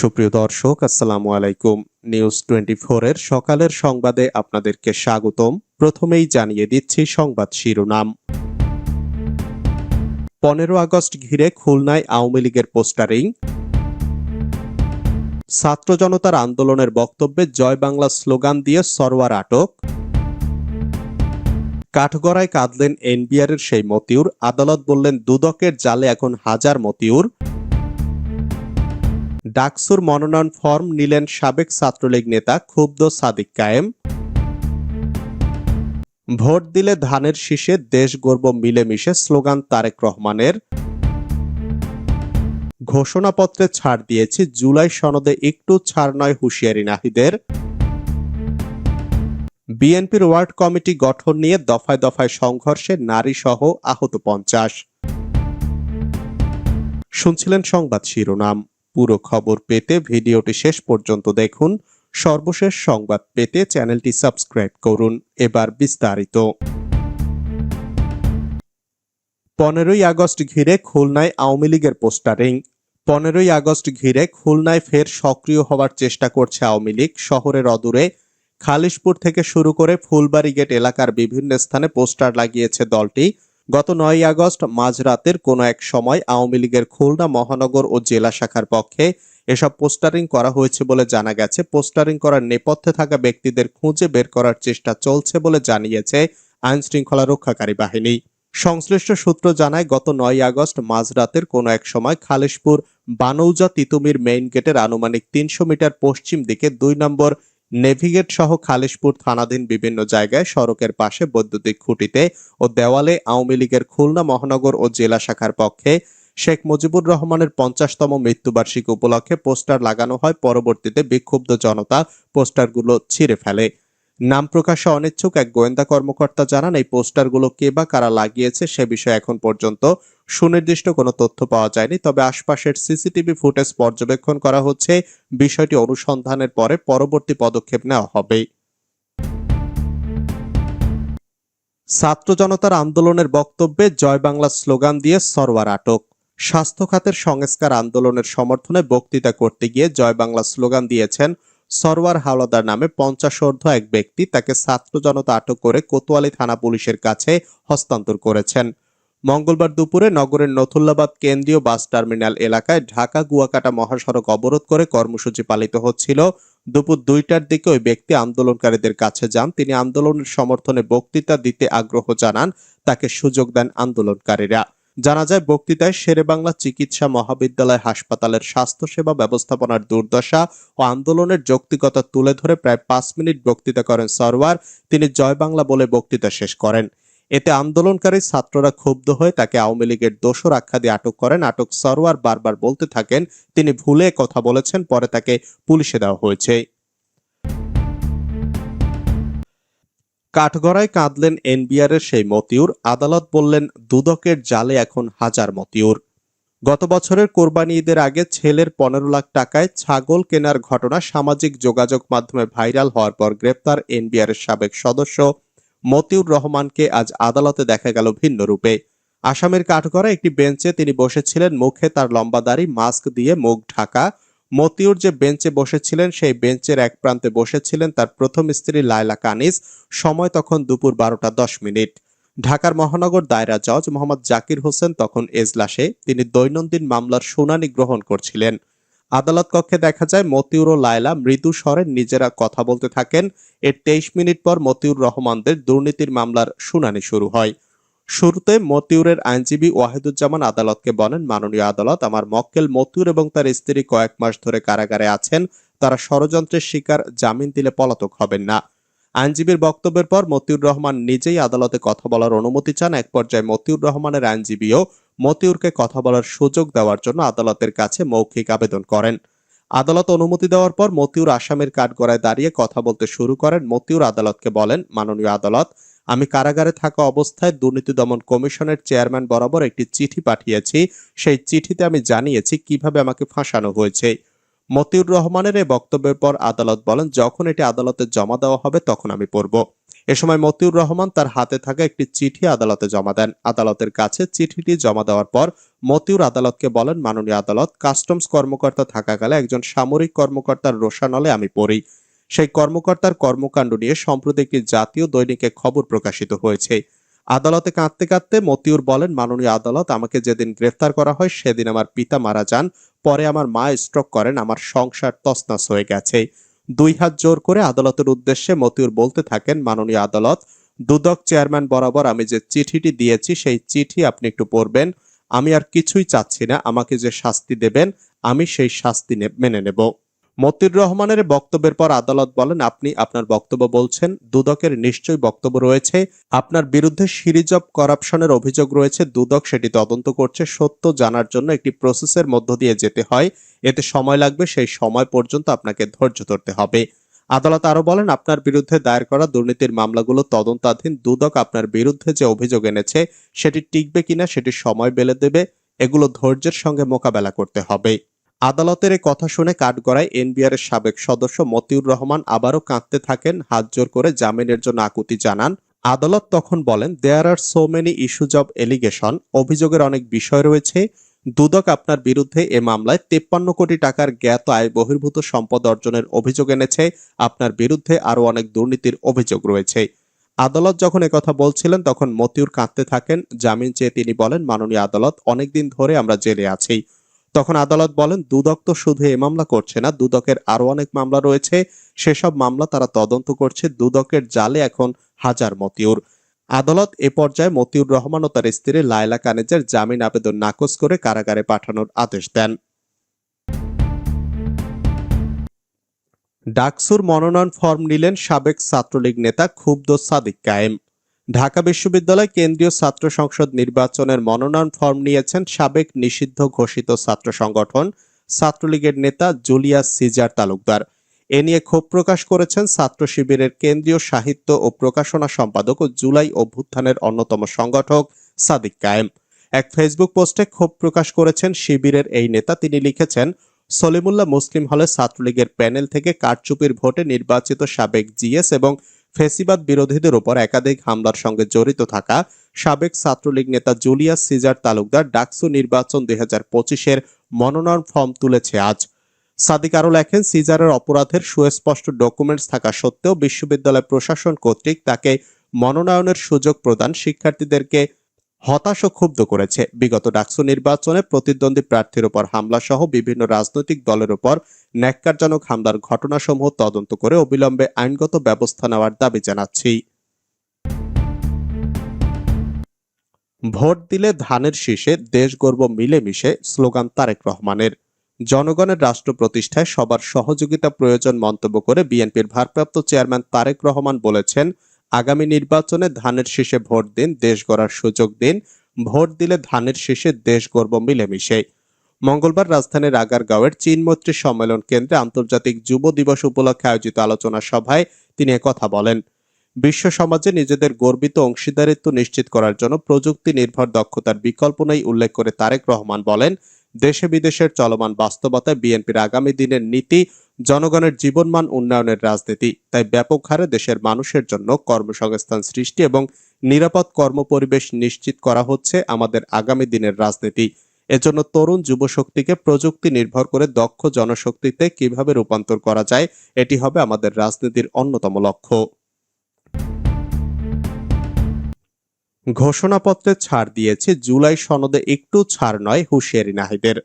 সুপ্রিয় দর্শক, আসসালামু আলাইকুম। নিউজ টোয়েন্টি এর সকালের সংবাদে আপনাদেরকে স্বাগতম। প্রথমেই জানিয়ে দিচ্ছি সংবাদ শিরোনাম। পনেরো আগস্ট ঘিরে খুলনায় আওয়ামী লীগের পোস্টারিং। ছাত্র জনতার আন্দোলনের বক্তব্যে জয় বাংলা স্লোগান দিয়ে সরওয়ার আটক। কাঠগড়ায় কাঁদলেন এনবিআরের সেই মতিউর, আদালত বললেন, দুদকের জালে এখন হাজার মতিউর। ডাকসুর মনোনয়ন ফর্ম নিলেন সাবেক ছাত্রলীগ নেতা ক্ষুব্ধ সাদিক কায়েম। ভোট দিলে ধানের শীষে দেশ গর্ব মিলেমিশে স্লোগান তারেক রহমানের। ঘোষণাপত্রে ছাড় দিয়েছি জুলাই সনদে একটু ছাড় নয় হুঁশিয়ারি নাহিদের। বিএনপির ওয়ার্ড কমিটি গঠন নিয়ে দফায় দফায় সংঘর্ষে নারী সহ আহত পঞ্চাশ। শুনছিলেন সংবাদ শিরোনাম। পুরো খবর পেতে ভিডিওটি শেষ পর্যন্ত দেখুন। সর্বশেষ সংবাদ পেতে চ্যানেলটি সাবস্ক্রাইব করুন। এবার বিস্তারিত। পনেরোই আগস্ট ঘিরে খুলনায় আওয়ামী লীগের পোস্টারিং। পনেরোই আগস্ট ঘিরে খুলনায় ফের সক্রিয় হওয়ার চেষ্টা করছে আওয়ামী লীগ। শহরের অদূরে খালিশপুর থেকে শুরু করে ফুলবাড়ি গেট এলাকার বিভিন্ন স্থানে পোস্টার লাগিয়েছে দলটি। গত নয় আগস্ট মাঝরাতের কোনো এক সময় আওয়ামী লীগের খুলনা, মহানগর ও জেলা শাখার পক্ষে এসব পোস্টারিং করা হয়েছে বলে জানা গেছে। পোস্টারিং করার নেপথ্যে থাকা ব্যক্তিদের খুঁজে বের করার চেষ্টা চলছে বলে জানিয়েছে আইন শৃঙ্খলা রক্ষাকারী বাহিনী। সংশ্লিষ্ট সূত্র জানায়, গত নয় আগস্ট মাঝরাতের কোনো এক সময় খালেশপুর বানৌজা তিতুমির মেইন গেটের আনুমানিক তিনশো মিটার পশ্চিম দিকে দুই নম্বর নেভিগেট সহ খালিশপুর থানাধীন বিভিন্ন জায়গায় সড়কের পাশে বৈদ্যুতিক খুঁটিতে ও দেওয়ালে আওয়ামী লীগের খুলনা, মহানগর ও জেলা শাখার পক্ষে শেখ মুজিবুর রহমানের পঞ্চাশতম মৃত্যুবার্ষিকী উপলক্ষে পোস্টার লাগানো হয়। পরবর্তীতে বিক্ষুব্ধ জনতা পোস্টারগুলো ছিঁড়ে ফেলে। নাম প্রকাশে অনিচ্ছুক এক গোয়েন্দা কর্মকর্তা জানান, এই পোস্টারগুলো কে বা কারা লাগিয়েছে সে বিষয়ে এখন পর্যন্ত সুনির্দিষ্ট কোনো তথ্য পাওয়া যায়নি। তবে আশপাশের সিসিটিভি ফুটেজ পর্যবেক্ষণ করা হচ্ছে। বিষয়টি অনুসন্ধানের পরে পরবর্তী পদক্ষেপ নেওয়া হবে। ছাত্র জনতার আন্দোলনের বক্তব্যে জয় বাংলা স্লোগান দিয়ে সরওয়ার আটক। স্বাস্থ্য খাতের সংস্কার আন্দোলনের সমর্থনে বক্তৃতা করতে গিয়ে জয় বাংলা স্লোগান দিয়েছেন সরওয়ার হাওলাদার নামে পঞ্চাশোর্ধ এক ব্যক্তি তাকে ছাত্র জনতা আটক করে কোতোয়ালি থানা পুলিশের কাছে হস্তান্তর করেছেন। মঙ্গলবার দুপুরে নগরের নথুল্লাবাদ কেন্দ্রীয় বাস টার্মিনাল এলাকায় ঢাকা গুয়াকাটা মহাসড়ক অবরোধ করে কর্মসূচি পালিত হচ্ছিল। দুপুর দুইটার দিকে ওই ব্যক্তি আন্দোলনকারীদের কাছে যান। তিনি আন্দোলনের সমর্থনে বক্তৃতা দিতে আগ্রহ জানান। তাকে সুযোগ দেন আন্দোলনকারীরা। জানা যায় বক্তৃতায় শেরেবাংলা চিকিৎসা মহাবিদ্যালয় হাসপাতালের স্বাস্থ্যসেবা ব্যবস্থাপনার দুর্দশা ও আন্দোলনের যৌক্তিকতা তুলে ধরে প্রায় পাঁচ মিনিট বক্তৃতা করেন সরওয়ার। তিনি জয় বাংলা বলে বক্তৃতা শেষ করেন। এতে আন্দোলনকারী ছাত্ররা ক্ষুব্ধ হয়ে তাকে আওয়ামী লীগের দোষর আখ্যা দিয়ে আটক করেন। আটক সরওয়ার বারবার বলতে থাকেন, তিনি ভুলে কথা বলেছেন, পরে তাকে পুলিশে দেওয়া হয়েছে। কাঠগড়ায় কাঁদলেন এনবিআর এর সেই মতিউর, আদালত বললেন, দুদকের জালে এখন হাজার মতিউর। গত বছরের কোরবানি ঈদের আগে ছেলের পনেরো লাখ টাকায় ছাগল কেনার ঘটনা সামাজিক যোগাযোগ মাধ্যমে ভাইরাল হওয়ার পর গ্রেপ্তার এনবিআর এর সাবেক সদস্য মতিউর রহমানকে আজ আদালতে দেখা গেল ভিন্ন রূপে। আসামের কাঠগড়া একটি বেঞ্চে তিনি বসেছিলেন, মুখে তার লম্বা দাড়ি, মাস্ক দিয়ে মুখ ঢাকা মতিউর যে বেঞ্চে বসেছিলেন, সেই বেঞ্চের এক প্রান্তে বসেছিলেন তার প্রথম স্ত্রী লায়লা কানিস সময় তখন দুপুর বারোটা দশ মিনিট। ঢাকার মহানগর দায়রা জজ মোহাম্মদ জাকির হোসেন তখন এজলাসে। তিনি দৈনন্দিন মামলার শুনানি গ্রহণ করছিলেন। আদালত কক্ষে দেখা যায়, মতিউর ও লায়লা মৃদু স্বরে নিজেরা কথা বলতে থাকেন। এর তেইশ মিনিট পর মতিউর রহমানদের দুর্নীতির মামলার শুনানি শুরু হয়। শুরুতে মতিউরের আইনজীবী ওয়াহিদুজ্জামান আদালতকে বলেন, মাননীয় আদালত আমার মক্কেল মতিউর এবং তার স্ত্রী কয়েক মাস ধরে কারাগারে আছেন। তারা ষড়যন্ত্রের শিকার, জামিন দিলে পলাতক হবেন না। আইনজীবীর বক্তব্যের পর মতিউর রহমান নিজেই আদালতে কথা বলার অনুমতি চান। এক পর্যায়ে মতিউর রহমানের আইনজীবীও মতিউরকে কথা বলার সুযোগ দেওয়ার জন্য আদালতের কাছে মৌখিক আবেদন করেন। আদালত অনুমতি দেওয়ার পর মতিউর আসামের কাঠগড়ায় দাঁড়িয়ে কথা বলতে শুরু করেন। মতিউর আদালতকে বলেন, মাননীয় আদালত আমি কারাগারে থাকা অবস্থায় দুর্নীতি দমন কমিশনের চেয়ারম্যান বরাবর একটি চিঠি পাঠিয়েছি। সেই চিঠিতে আমি জানিয়েছি কীভাবে আমাকে ফাঁসানো হয়েছে। মতিউর রহমানের এই বক্তব্যের পর আদালত বলেন, যখন এটি আদালতে জমা দেওয়া হবে, তখন আমি পড়ব। এ সময় মতিউর রহমান তার হাতে থাকা একটি চিঠি আদালতে জমা দেন। আদালতের কাছে চিঠিটি জমা দেওয়ার পর মতিউর আদালতকে বলেন, মাননীয় আদালত, কাস্টমস কর্মকর্তা থাকাকালে একজন সামরিক কর্মকর্তার রোশানলে আমি পড়ি। সেই কর্মকর্তার কর্মকাণ্ড নিয়ে সম্প্রতি একটি জাতীয় দৈনিকে খবর প্রকাশিত হয়েছে। আদালতে কাঁদতে কাঁদতে মতিউর বলেন, মাননীয় আদালত আমাকে যেদিন গ্রেফতার করা হয়, সেদিন আমার পিতা মারা যান। পরে আমার মা স্ট্রোক করেন, আমার সংসার তছনছ হয়ে গেছে। দুই হাত জোর করে আদালতের উদ্দেশ্যে মতিউর বলতে থাকেন, মাননীয় আদালত, দুদক চেয়ারম্যান বরাবর আমি যে চিঠিটি দিয়েছি, সেই চিঠি আপনি একটু পড়বেন। আমি আর কিছুই চাচ্ছি না। আমাকে যে শাস্তি দেবেন, আমি সেই শাস্তি মেনে নেব। মতিউর রহমানের বক্তব্যের পর আদালত বলেন, আপনি আপনার বক্তব্য বলছেন, দুদকের নিশ্চয়ই বক্তব্য রয়েছে। আপনার বিরুদ্ধে সিরিজ অব করাপশনের অভিযোগ রয়েছে, দুদক সেটি তদন্ত করছে। সত্য জানার জন্য একটি প্রসেসের মধ্য দিয়ে যেতে হয়। এতে সময় লাগবে, সেই সময় পর্যন্ত আপনাকে ধৈর্য ধরতে হবে। আদালত আরও বলেন, আপনার বিরুদ্ধে দায়ের করা দুর্নীতির মামলাগুলো তদন্তাধীন। দুদক আপনার বিরুদ্ধে যে অভিযোগ এনেছে, সেটি টিকবে কিনা, সেটি সময় বেলে দেবে। এগুলো ধৈর্যের সঙ্গে মোকাবেলা করতে হবে। আদালতের এই কথা শুনে কাঠগড়ায় এনবিআর এর সাবেক সদস্য মতিউর রহমান আবারও কাঁদতে থাকেন, হাত জোর করে জামিনের জন্য আকুতি জানান। আদালত তখন বলেন there are so many issues of allegation অভিযোগের অনেক বিষয় রয়েছে। দুদক আপনার বিরুদ্ধে এ মামলায় তেপ্পান্ন কোটি টাকার জ্ঞাত আয় বহির্ভূত সম্পদ অর্জনের অভিযোগ এনেছে। আপনার বিরুদ্ধে আরও অনেক দুর্নীতির অভিযোগ রয়েছে। আদালত যখন একথা বলছিলেন, তখন মতিউর কাঁদতে থাকেন। জামিন চেয়ে তিনি বলেন, মাননীয় আদালত অনেকদিন ধরে আমরা জেলে আছি। তখন আদালত বলেন, দুদক তো শুধু এ মামলা করছে না, দুদকের আরও অনেক মামলা রয়েছে, সেসব মামলা তারা তদন্ত করছে, দুদকের জালে এখন হাজার মতিউর। আদালত এ পর্যায়ে মতিউর রহমান ও তার স্ত্রী লায়লা কানেজের জামিন আবেদন নাকচ করে কারাগারে পাঠানোর আদেশ দেন। ডাকসুর মনোনয়ন ফর্ম নিলেন সাবেক ছাত্রলীগ নেতা ক্ষুব্ধ সাদিক কায়েম। ঢাকা বিশ্ববিদ্যালয় কেন্দ্রীয় ছাত্র সংসদ নির্বাচনের মনোনয়ন ফর্ম নিয়েছেন সাবেক নিষিদ্ধ ঘোষিত ছাত্র সংগঠন ছাত্রলীগের নেতা জুলিয়াস সিজার তালুকদার। এ নিয়ে ক্ষোভ প্রকাশ করেছেন ছাত্র শিবিরের কেন্দ্রীয় সাহিত্য ও প্রকাশনা সম্পাদক ও জুলাই অভ্যুত্থানের অন্যতম সংগঠক সাদিক কায়েম। এক ফেসবুক পোস্টে ক্ষোভ প্রকাশ করেছেন শিবিরের এই নেতা। তিনি লিখেছেন, সলিমুল্লাহ মুসলিম হলে ছাত্রলীগের প্যানেল থেকে কারচুপির ভোটে নির্বাচিত সাবেক জিএস এবং ফেসিবাদ বিরোধীদের ওপর একাধিক হামলার সঙ্গে জড়িত থাকা সাবেক ছাত্রলীগ নেতা জুলিয়াস সিজার তালুকদার ডাকসু নির্বাচন দুই হাজার পঁচিশের মনোনয়ন ফর্ম তুলেছে আজ। সাদিক আরও লেখেন, সিজারের অপরাধের সুস্পষ্ট ডকুমেন্টস থাকা সত্ত্বেও বিশ্ববিদ্যালয় প্রশাসন কর্তৃক তাকে মনোনয়নের সুযোগ প্রদান শিক্ষার্থীদেরকে হতাশ ও ক্ষুব্ধ করেছে। বিগত ডাকসু নির্বাচনে প্রতিদ্বন্দ্বী প্রার্থীর উপর হামলা সহ বিভিন্ন রাজনৈতিক দলের উপর ন্যাক্কারজনক হামলার ঘটনাসমূহ তদন্ত করে অবিলম্বে আইনগত ব্যবস্থা নেওয়ার দাবি জানাচ্ছি। ভোট দিলে ধানের শীষে দেশ গর্ব মিলেমিশে স্লোগান তারেক রহমানের। জনগণের রাষ্ট্র প্রতিষ্ঠায় সবার সহযোগিতা প্রয়োজন মন্তব্য করে বিএনপির ভারপ্রাপ্ত চেয়ারম্যান তারেক রহমান বলেছেন আগামী নির্বাচনে ধানের শীষে ভোট দিন, দেশ গড়ার সুযোগ দিন, ভোট দিলে ধানের শীষে দেশ গর্ব মিলেমিশে। মঙ্গলবার রাজধানীর আগারগাঁওয়ের চীনমৈত্রী সম্মেলন কেন্দ্রে আন্তর্জাতিক যুব দিবস উপলক্ষে আয়োজিত আলোচনা সভায় তিনি কথা বলেন, বিশ্ব সমাজে নিজেদের গর্বিত অংশীদারিত্ব নিশ্চিত করার জন্য প্রযুক্তি নির্ভর দক্ষতার বিকল্প নেই উল্লেখ করে তারেক রহমান বলেন, দেশে বিদেশের চলমান বাস্তবতায় বিএনপির আগামী দিনের নীতি জনগণের জীবনমান উন্নয়নের রাজনীতি। তাই ব্যাপক হারে দেশের মানুষের জন্য কর্মসংস্থান সৃষ্টি এবং নিরাপদ কর্মপরিবেশ নিশ্চিত করা হচ্ছে আমাদের আগামী দিনের রাজনীতি। এজন্য তরুণ যুবশক্তিকে প্রযুক্তি নির্ভর করে দক্ষ জনশক্তিতে কীভাবে রূপান্তর করা যায়, এটি হবে আমাদের রাজনীতির অন্যতম লক্ষ্য। ঘোষণাপত্রে ছাড় দিয়েছে, জুলাই সনদে একটু ছাড় নয়, হুঁশিয়ারি নাহিদের।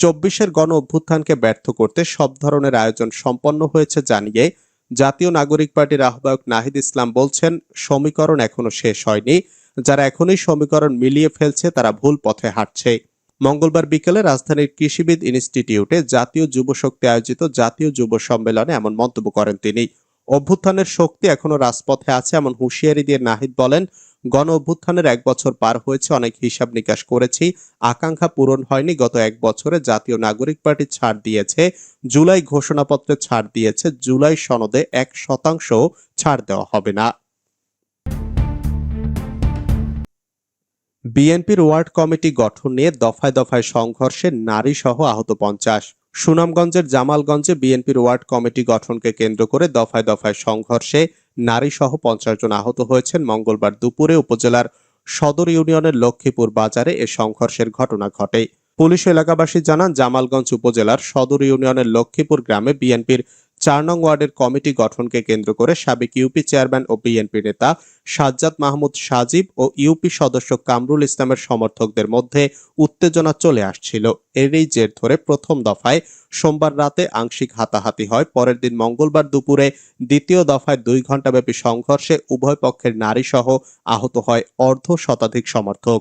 চব্বিশের গণ অভ্যুত্থানকে ব্যর্থ করতে সব ধরনের আয়োজন সম্পন্ন হয়েছে জানিয়ে জাতীয় নাগরিক পার্টির আহ্বায়ক নাহিদ ইসলাম বলছেন, সমীকরণ এখনও শেষ হয়নি। যারা এখনই সমীকরণ মিলিয়ে ফেলছে, তারা ভুল পথে হাঁটছে। মঙ্গলবার বিকেলে রাজধানীর কৃষিবিদ ইনস্টিটিউটে জাতীয় যুব শক্তি আয়োজিত জাতীয় যুব সম্মেলনে এমন মন্তব্য করেন তিনি। অভ্যুত্থানের শক্তি এখনও রাজপথে আছে, এমন হুঁশিয়ারি দিয়ে নাহিদ বলেন গণ অভ্যুত্থানের এক বছর পার হয়েছে, অনেক হিসাব নিকাশ করেছি। আকাঙ্ক্ষা পূরণ হয়নি, গত এক বছরে জাতীয় নাগরিক পার্টি ছাড় দিয়েছে, জুলাই ঘোষণাপত্রে ছাড় দিয়েছে, জুলাই সনদে এক শতাংশ ছাড় দেওয়া হবে না। বিএনপির ওয়ার্ড কমিটি গঠন নিয়ে দফায় দফায় সংঘর্ষে নারী সহ আহত পঞ্চাশ। সুনামগঞ্জের জামালগঞ্জে বিএনপির ওয়ার্ড কমিটি গঠনকে কেন্দ্র করে দফায় দফায় সংঘর্ষে নারী সহ পঞ্চাশ জন আহত হয়েছেন। মঙ্গলবার দুপুরে উপজেলার সদর ইউনিয়নের লক্ষ্মীপুর বাজারে এ সংঘর্ষের ঘটনা ঘটে। পুলিশ এলাকাবাসী জানান, জামালগঞ্জ উপজেলার সদর ইউনিয়নের লক্ষ্মীপুর গ্রামে বিএনপির চার নং ওয়ার্ডের কমিটি গঠনকে কেন্দ্র করে সাবেক ইউপি চেয়ারম্যান ও বিএনপি নেতা সাজ্জাদ মাহমুদ সাজিব ও ইউপি সদস্য কামরুল ইসলামের সমর্থকদের মধ্যে উত্তেজনা চলে আসছিল। এরই জের ধরে প্রথম দফায় সোমবার রাতে আংশিক হাতাহাতি হয়। পরের দিন মঙ্গলবার দুপুরে দ্বিতীয় দফায় দুই ঘণ্টাব্যাপী সংঘর্ষে উভয় পক্ষের নারী সহ আহত হয় অর্ধ শতাধিক সমর্থক।